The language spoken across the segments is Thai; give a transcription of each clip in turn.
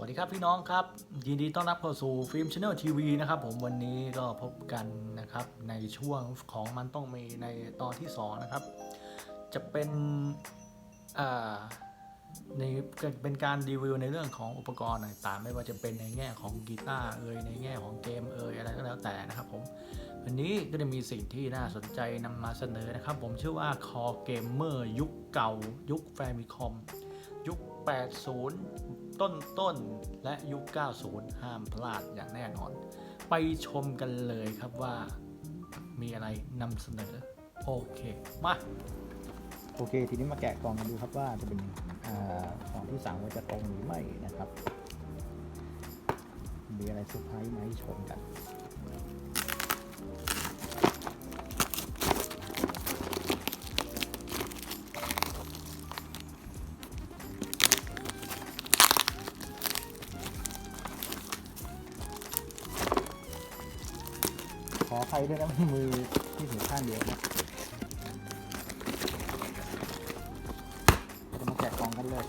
วัสดีครับพี่น้องครับ ยินดีต้อนรับเข้าสู่ฟิล์มช n แนลทีวีนะครับผมวันนี้ก็พบกันนะครับในช่วงของมันต้องมีในตอนที่2นะครับ จะเป็นอ่าในเป็นการรีวิวในเรื่องของอุปกรณ์ต่างๆ ไม่ว่าจะเป็นในแง่ของกีตาร์เอ่ยในแง่ของเกมเอ่ยอะไรก็แล้วแต่นะครับผมวันนี้ก็จะมีสิ่งที่น่าสนใจนำมาเสนอนะครับ ผมชื่อว่า Core Gamer ยุคเก่า ยุค Famicom ยุค 80 ต้นต้นๆ และยุค 90 ห้ามพลาดอย่างแน่นอน ไปชมกันเลยครับว่ามีอะไรนำเสนอ โอเค มา โอเค ทีนี้มาแกะกล่องกันดูครับว่าจะเป็นอของที่สั่งว่าจะตรงหรือไม่นะครับ มีอะไรเซอร์ไพรส์ไหมชมกัน ใครด้วยนะมือที่ถือข้างเดียวนะจะมาแกะกล่องกันเลย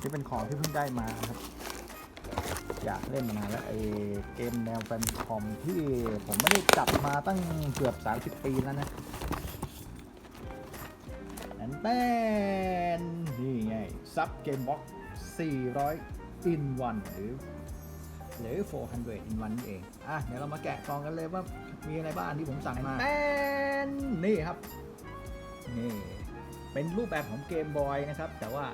ที่เป็นของที่เพิ่งได้มาครับ อยากเล่นมานานแล้วไอเกมแนวแฟนคอมที่ผมไม่ได้จับมาตั้งเกือบ 30 ปีแล้วนะนั่นเป็นนี่ไง ซับเกมบ็อก400 in 1หรือหรือ 400 in 1นี่เอง อะ เดี๋ยวเรามาแกะกล่องกันเลยว่ามีอะไรบ้างที่ผมสั่งมาเป็นนี่ครับ นี่ เป็นรูปแบบของเกมบอยนะครับ แต่ว่า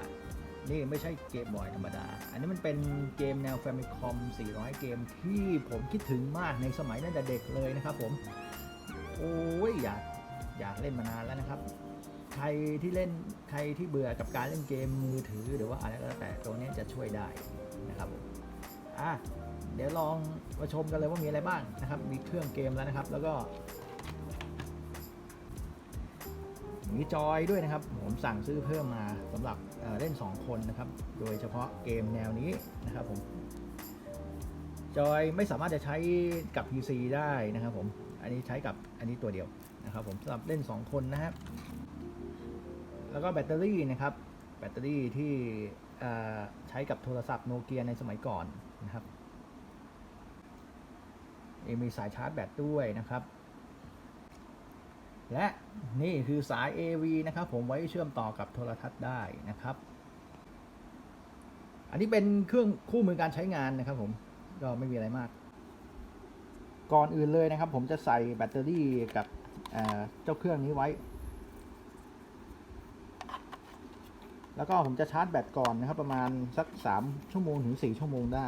นี่ไม่ใช่เกมบอยธรรมดา อันนี้มันเป็นเกมแนว Famicom 400 เกมที่ผมคิดถึงมากในสมัยตั้งแต่เด็กเลยนะครับผม โอ้ยอยากอยากเล่นมานานแล้วนะครับใค รที่เล่นใครที่เบื่อกับการเล่นเกมมือถือหรือว่าอะไรก็แล้วแต่ตัวนี้จะช่วยได้นะครับอะเดี๋ยวลองมาชมกันเลยว่ามีอะไรบ้างนะครับ มีเครื่องเกมแล้วนะครับ แล้วก็ มีจอยด้วยนะครับ ผมสั่งซื้อเพิ่มมาสำหรับเอ่อเล่น 2 คนนะครับ โดยเฉพาะเกมแนวนี้นะครับผมจอยไม่สามารถจะใช้กับ PC ได้นะครับผม อันนี้ใช้กับอันนี้ตัวเดียวนะครับผมสำหรับเล่น 2 คนนะครับ แล้วก็แบตเตอรี่นะครับ แบตเตอรี่ที่ใช้กับโทรศัพท์โนเกียในสมัยก่อนนะครับมีสายชาร์จแบตด้วยนะครับ และนี่คือสาย AV นะครับ ผมไว้เชื่อมต่อกับโทรทัศน์ได้นะครับ อันนี้เป็นเครื่องคู่มือการใช้งานนะครับ ผมก็ไม่มีอะไรมาก ก่อนอื่นเลยนะครับ ผมจะใส่แบตเตอรี่กับเจ้าเครื่องนี้ไว้ แล้วก็ผมจะชาร์จแบตก่อนนะครับ ประมาณสัก3ชั่วโมงถึง4ชั่วโมงได้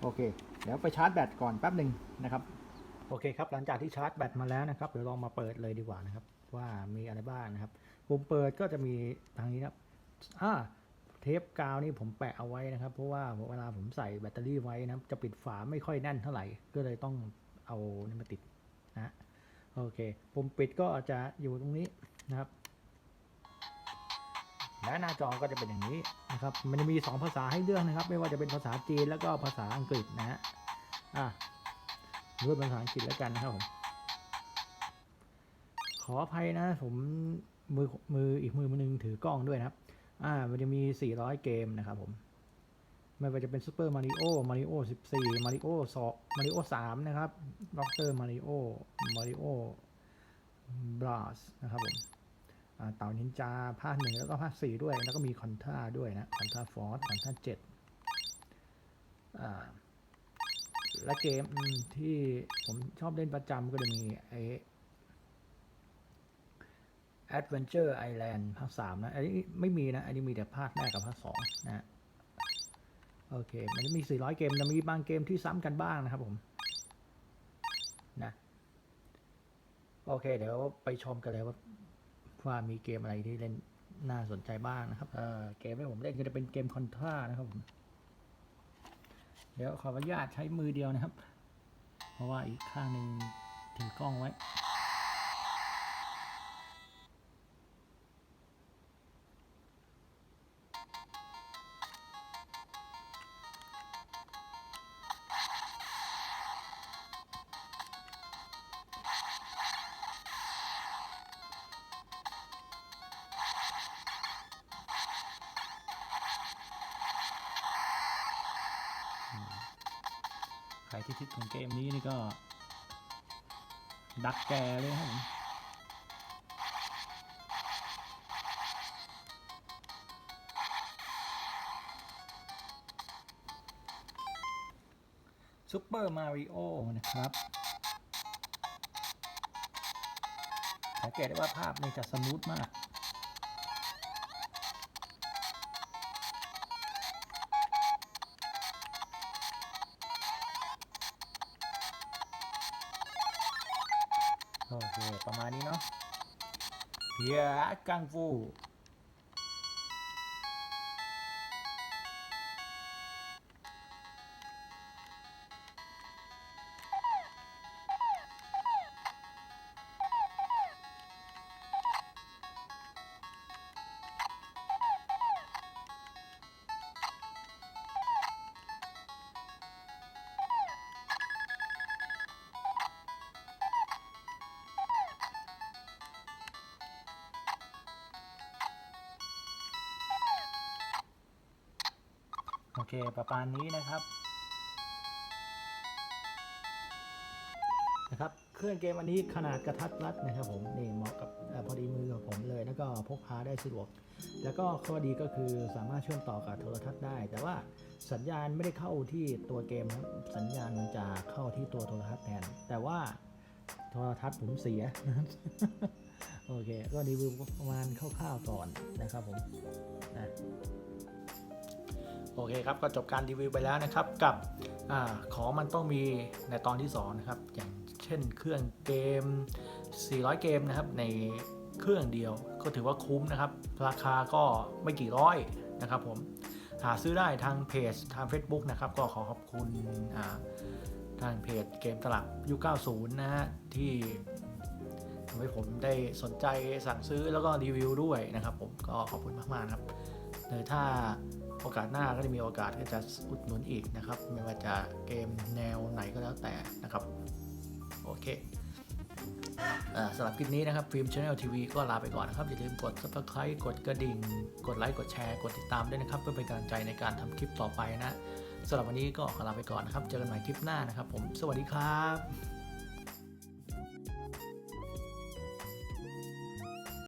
โอเค เดี๋ยวไปชาร์จแบตก่อนแป๊บหนึ่งนะครับ โอเคครับ หลังจากที่ชาร์จแบตมาแล้วนะครับ เดี๋ยวลองมาเปิดเลยดีกว่านะครับ ว่ามีอะไรบ้างนะครับ ปุ่มเปิดก็จะมีทางนี้นะครับอ่าเทปกาวนี่ผมแปะเอาไว้นะครับ เพราะว่าเวลาผมใส่แบตเตอรี่ไว้นะจะปิดฝาไม่ค่อยแน่นเท่าไหร่ ก็เลยต้องเอานี่มาติด โอเค ปุ่มปิดก็จะอยู่ตรงนี้นะครับ และหน้าจอก็จะเป็นอย่างนี้นะครับ มันจะมี 2 ภาษาให้เลือกนะครับ ไม่ว่าจะเป็นภาษาจีนแล้วก็ภาษาอังกฤษนะฮะ อะด้วยภาษาอังกฤษแล้วกันนะครับผม ขออภัยนะผมมือมืออีกมือมือหนึงถือกล้องด้วยนะครับ อ่า มันจะมี 400 เกมนะครับผม ไม่ว่าจะเป็น Super Mario Mario 14 Mario 2 Mario 3นะครับ Doctor Mario Mario Bros นะครับผมเต่านินจาภาคหนึ่งแล้วก็ภาคสี่ด้วย แล้วก็มีคอนท่าด้วยนะคอนท่าฟอร์สคอนท่าเจ็ดและเกมที่ผมชอบเล่นประจำก็จะมีไอ Adventure Island ภาคสามนะ อันนี้ไม่มีนะ อันนี้มีแต่ภาคแรกกับภาคสองนะ โอเค มันจะมี 400 เกมแต่มีบางเกมที่ซ้ำกันบ้างนะครับผม นะ โอเค เดี๋ยวไปชมกันเลยว่าว่ามีเกมอะไรที่เล่นน่าสนใจบ้างนะครับ เออเกมที่ผมเล่นก็จะเป็นเกมคอนทรานะครับผม เดี๋ยวขออนุญาตใช้มือเดียวนะครับ เพราะว่าอีกข้างหนึ่งถือกล้องไว้ ครที่คิดของเกมนี้นี่ก็ ดักแกเลยครับซูเปอร์มาริโอนะครับสังเกตได้ว่าภาพมันจะสมูทมาก ประมาณนี้เนาะเพียกังฟู เคประมาณนี้นะครับนะครับเครื่องเกมอันนี้ขนาดกระทัดรัดนะครับผมนี่เหมาะกับอพอดีมือของผมเลย แล้วก็พกพาได้สะดวก แล้วก็ข้อดีก็คือสามารถเชื่อมต่อกับโทรทัศน์ได้ แต่ว่าสัญญาณไม่ได้เข้าที่ตัวเกมครับสัญญาณมันจะเข้าที่ตัวโทรทัศน์แทน แต่ว่าโทรทัศน์ผมเสียนะครับโอเค ก็รีวิวประมาณคร่าวๆก่อนนะครับผมนะ โอเคครับก็จบการรีวิวไปแล้วนะครับกับอของมันต้องมีในตอนที่2นะครับอย่างเช่นเครื่องเกม 400 เกมนะครับในเครื่องเดียวก็ถือว่าคุ้มนะครับ ราคาก็ไม่กี่ร้อยนะครับผมหาซื้อได้ทางเพจทาง Facebook นะครับก็ขอขอบคุณทางเพจเกมตลับยุค90 นะฮะที่ทำให้ผมได้สนใจสั่งซื้อแล้วก็รีวิวด้วยนะครับผมก็ขอบคุณมากๆครับ เดี๋ยวถ้าโอกาสหน้าก็จะมีโอกาสที่จะอุดหนุนอีกนะครับ ไม่ว่าจะเกมแนวไหนก็แล้วแต่นะครับ โอเคอสำหรับคลิปนี้นะครับฟิล์มชาแนลทีวีก็ลาไปก่อนนะครับ อย่าลืมกด subscribe กดกระดิ่ง กดไลค์กดแชร์กดติดตามด้วยนะครับ เพื่อเป็นกำลังใจในการทำคลิปต่อไปนะสำหรับวันนี้ก็ขอลาไปก่อนนะครับ เจอกันใหม่คลิปหน้านะครับ ผม สวัสดีครับ